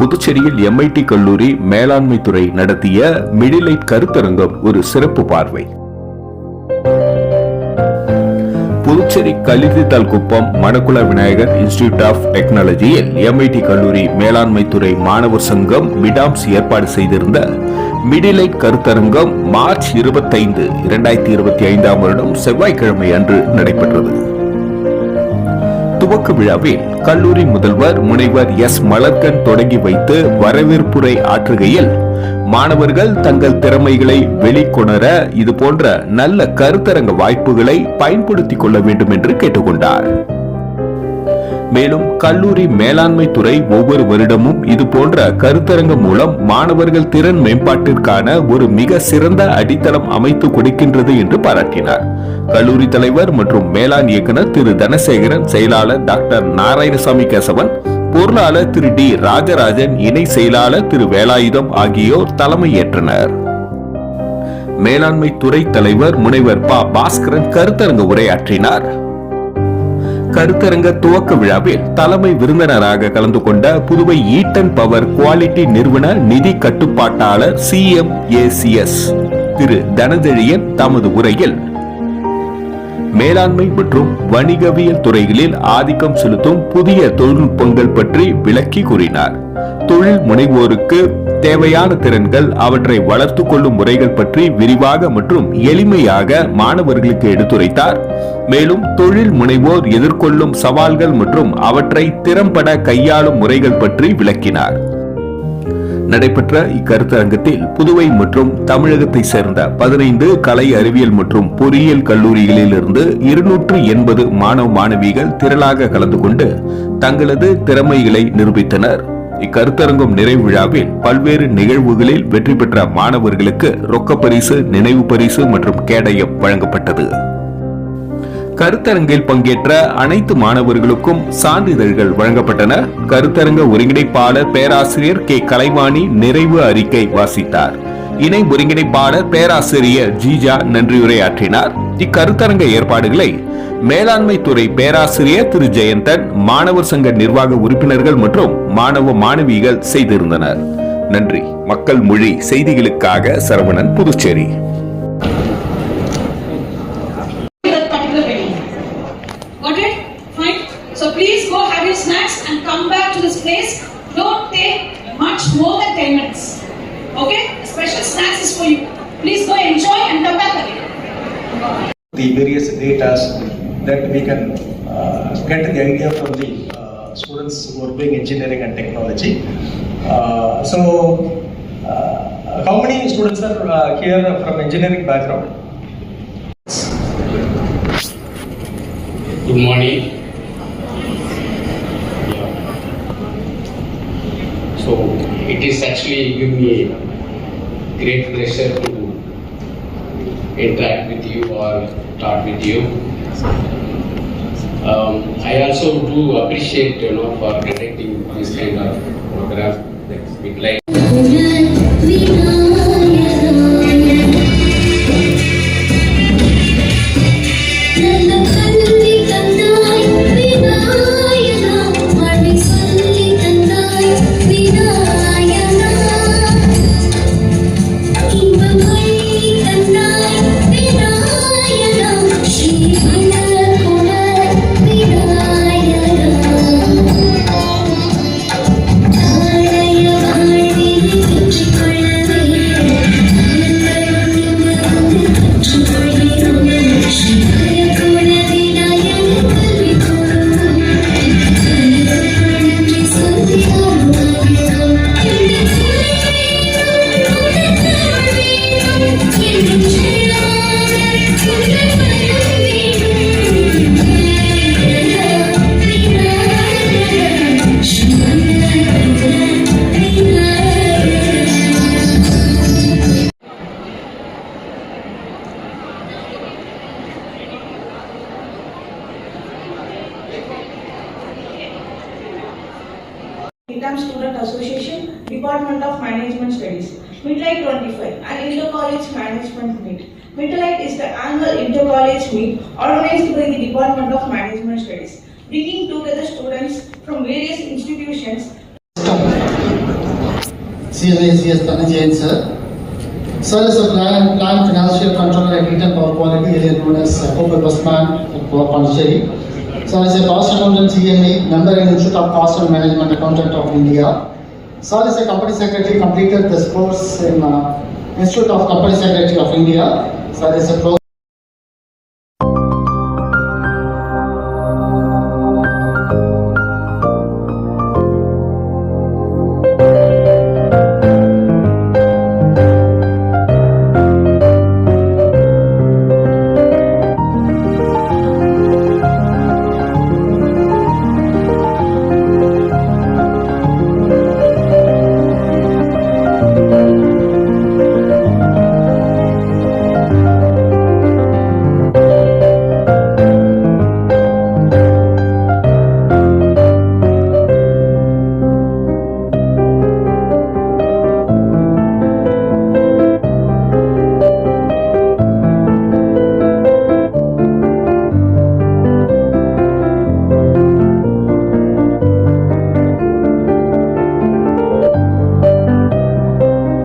புதுச்சேரியில் எம்ஐடி கல்லூரி மேலாண்மை துறை நடத்திய மிடிலைட் கருத்தரங்கம் ஒரு சிறப்பு பார்வை. புதுச்சேரி கலிதித்தால் குப்பம் மணக்குள விநாயகர் இன்ஸ்டிடியூட் ஆஃப் டெக்னாலஜியில் எம்ஐடி கல்லூரி மேலாண்மை துறை மாணவர் சங்கம் மிடாம்ஸ் ஏற்பாடு செய்திருந்த மிடிலைட் கருத்தரங்கம் மார்ச் இருபத்தைந்து இரண்டாயிரத்தி இருபத்தி ஐந்தாம் வருடம் செவ்வாய்க்கிழமை அன்று நடைபெற்றது. துவக்க விழாவில் கல்லூரி முதல்வர் முனைவர் எஸ். மலர்கன் தொடங்கி வைத்து வரவேற்புரை ஆற்றுகையில் மாணவர்கள் தங்கள் திறமைகளை வெளிக்கொணர இது போன்ற நல்ல கருத்தரங்க வாய்ப்புகளை பயன்படுத்திக் கொள்ள வேண்டும் என்று கேட்டுக்கொண்டார். மேலும் கல்லூரி மேலாண்மை துறை ஒவ்வொரு வருடமும் இது போன்ற கருத்தரங்கம் மூலம் மாணவர்கள் திறன் மேம்பாட்டிற்கான ஒரு மிக சிறந்த அடித்தளம் அமைத்து கொடுக்கின்றது என்று பாராட்டினார். கல்லூரி தலைவர் மற்றும் மேலாண் இயக்குனர் திரு தனசேகரன் செயலாளர் டாக்டர் நாராயணசாமி கேசவன் பொருளாளர் திரு டி ராஜராஜன் இணை செயலாளர் திரு வேலாயுதம் ஆகியோர் தலைமையேற்றனர் மேலாண்மை துறை தலைவர் முனைவர் பா. பாஸ்கரன் கருத்தரங்க உரையாற்றினார். கருத்தரங்க துவக்க விழாவில் தலைமை விருந்தினராக கலந்து கொண்ட புதுவை ஈட்டன் பவர் குவாலிட்டி நிறுவன நிதி கட்டுப்பாட்டாளர் C M ACS Thiru Thanathezhiyan தமது உரையில் மேலாண்மை மற்றும் வணிகவியல் துறைகளில் ஆதிக்கம் செலுத்தும் புதிய தொழில்நுட்பங்கள் பற்றி விளக்கி கூறினார். தொழில் முனைவோருக்கு தேவையான திறன்கள் அவற்றை வளர்த்து கொள்ளும் முறைகள் பற்றி விரிவாக மற்றும் எளிமையாக மாணவர்களுக்கு எடுத்துரைத்தார். மேலும் தொழில் முனைவோர் எதிர்கொள்ளும் சவால்கள் மற்றும் அவற்றை திறம்பட கையாளும் முறைகள் பற்றி விளக்கினார். நடைபெற்ற இக்கருத்தரங்கத்தில் புதுவை மற்றும் தமிழகத்தை சேர்ந்த பதினைந்து கலை அறிவியல் மற்றும் பொறியியல் கல்லூரிகளில் இருந்து இருநூற்று எண்பது மாணவ மாணவிகள் திரளாக கலந்து கொண்டு தங்களது திறமைகளை நிரூபித்தனர். இக்கருத்தரங்கம் நிறைவு விழாவில் பல்வேறு நிகழ்வுகளில் வெற்றி பெற்ற மாணவர்களுக்கு ரொக்க பரிசு நினைவு பரிசு மற்றும் கேடயம் வழங்கப்பட்டது. கருத்தரங்கில் பங்கேற்ற அனைத்து மாணவர்களுக்கும் சான்றிதழ்கள் வழங்கப்பட்டன. கருத்தரங்க ஒருங்கிணைப்பாளர் பேராசிரியர் கே. கலைவாணி நிறைவு அறிக்கை வாசித்தார். இணை ஒருங்கிணைப்பாளர் பேராசிரியர் ஜீஜா நன்றியுரையாற்றினார். இக்கருத்தரங்க ஏற்பாடுகளை மேலாண்மை துறை பேராசிரியர் திரு ஜெயந்தன் மாணவர் சங்க நிர்வாக உறுப்பினர்கள் மற்றும் மாணவ மாணவிகள் செய்திருந்தனர் நன்றி மக்கள் மொழி செய்திகளுக்காக Saravanan Puducherry that particular venue. Got it? Fine. So please go have your snacks and come back to this place. Don't take much more than 10 minutes. Okay? Special snacks is for you. Please go enjoy and come back again. The various data that we can uh, get the idea from the uh, students who are doing engineering and technology. Uh, so, uh, how many students are uh, here from engineering background? Good morning. So it is actually giving me great pleasure to interact with you or talk with you. Um, I also do appreciate you know for conducting this kind of program that's Midterm Student Association, Department of Management Studies, Midlight 25, an Inter-College Management Meet. Midlight is the annual inter-college meet organized by the Department of Management Studies, bringing together students from various institutions system CLA CS Tanajayan sir. Sir is a plan, plan financial controller at Eaton Power Quality, area known as Cooper Busman Pondicherry. Sir is a cost accountant CMA, member in Institute of Cost and Management Accountant of India. Sir is a company secretary, completed this course in uh, Institute of Company Secretary of India. Sir is a